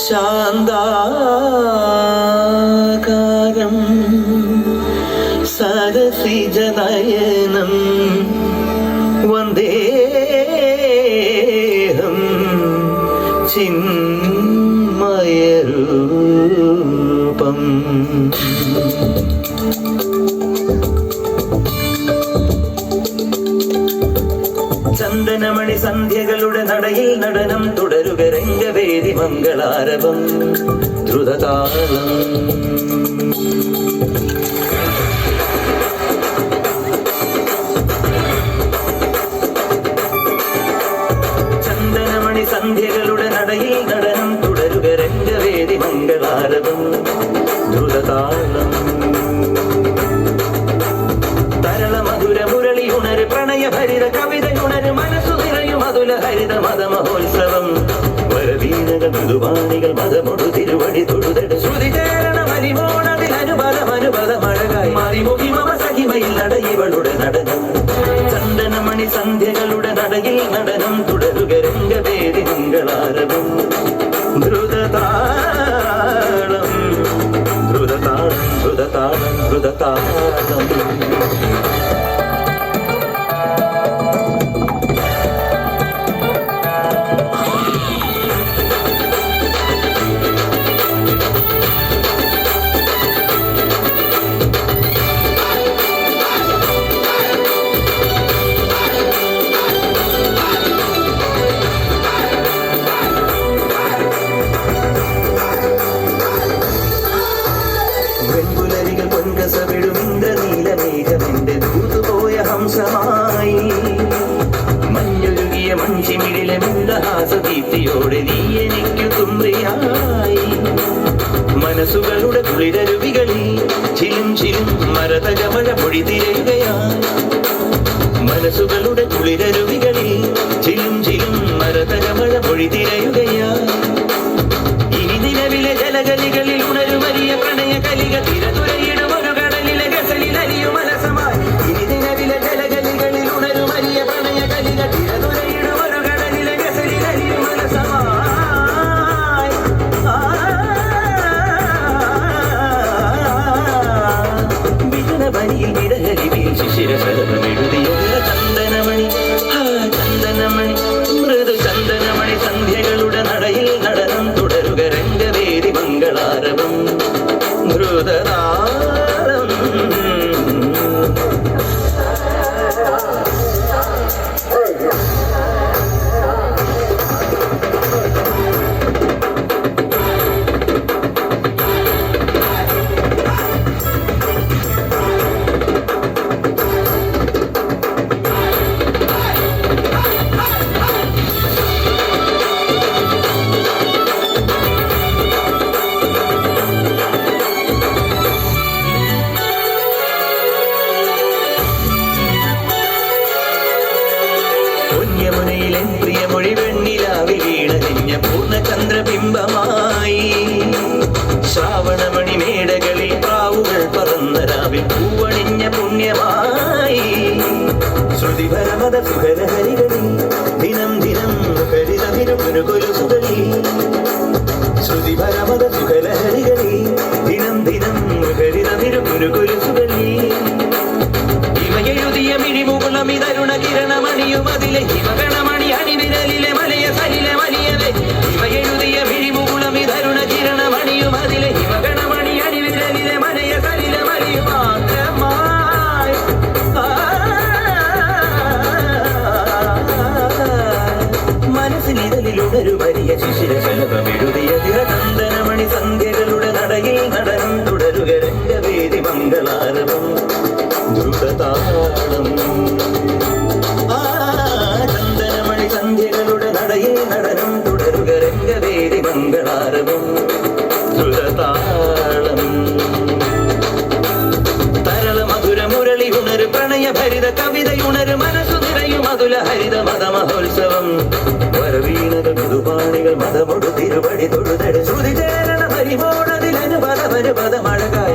ശാന്താകാരം സരസിജനയനം വന്ദേഹം ചിന്മയരൂപം. മംഗളാരവം ധ്രുതതാളം ചന്ദനമണി സന്ധ്യകളുടെ നടയിൽ വരവീണകൾ മൃദുവാണികൾ മതമൊടു തിരുവടി തൊഴുതട. ശ്രുതി ചേരണ മരിമോണതിൽ അനുപദം അനുപദ മഴകായി. മറിമുഖി മമ സഹിമയിൽ നട നടനം. ചന്ദനമണി സന്ധ്യകളുടെ നടയിൽ നടനം തുടരുക രംഗവേദി മംഗളാരവം. ദ്രുതതാളം ദ്രുതതാളം ദ്രുതതാളം ദ്രുതതാളം ദൂതുപോയ ഹംസമായി. മഞ്ഞൊരുകിയ മനുഷ്യമിടിലെ മന്ദഹാസദീപ്തിയോടെ നീ എനിക്കു തുമ്പ്രിയായി മനസ്സുകളുടെ കുളിരരുവികളിൽ ചിലും ചിലും മരതകമഴ പൊഴി തിരയുകയായി. മനസ്സുകളുടെ കുളിരരുവികളിൽ ചിലും ചിലും മരതകമഴ പൊഴി തിരയുകയായി പുണ്യമുനയിലെ പ്രിയമൊഴി വെണ്ണിലാവി വീണ നിഞ്ഞ പൂർണചന്ദ്രബിംബമായി. ശ്രാവണമണി മേടകളിൽ പ്രാവുകൾ പറന്ന രാവിൽ പൂവണിഞ്ഞ പുണ്യമായി. ശ്രുതിപരമത സുഖലഹരികളിൽ ദിനം ദിനം ഹരിതമിരുകൊലുസുകളിൽ ശ്രുതിപരമത அறியும் அதிலே இவகணம் ഭരിത കവിതയുണരും മനസ്സു നിറയും അതുല ഹരിത മത മഹോത്സവം വരവീണകൾ മൃദുപാണികൾ മതമൊടു തിരുപടി തൊഴുതട. ശ്രുതി ചേരണ പരിമോണതിൽ പദമനു പദമഴകായി മഴകായി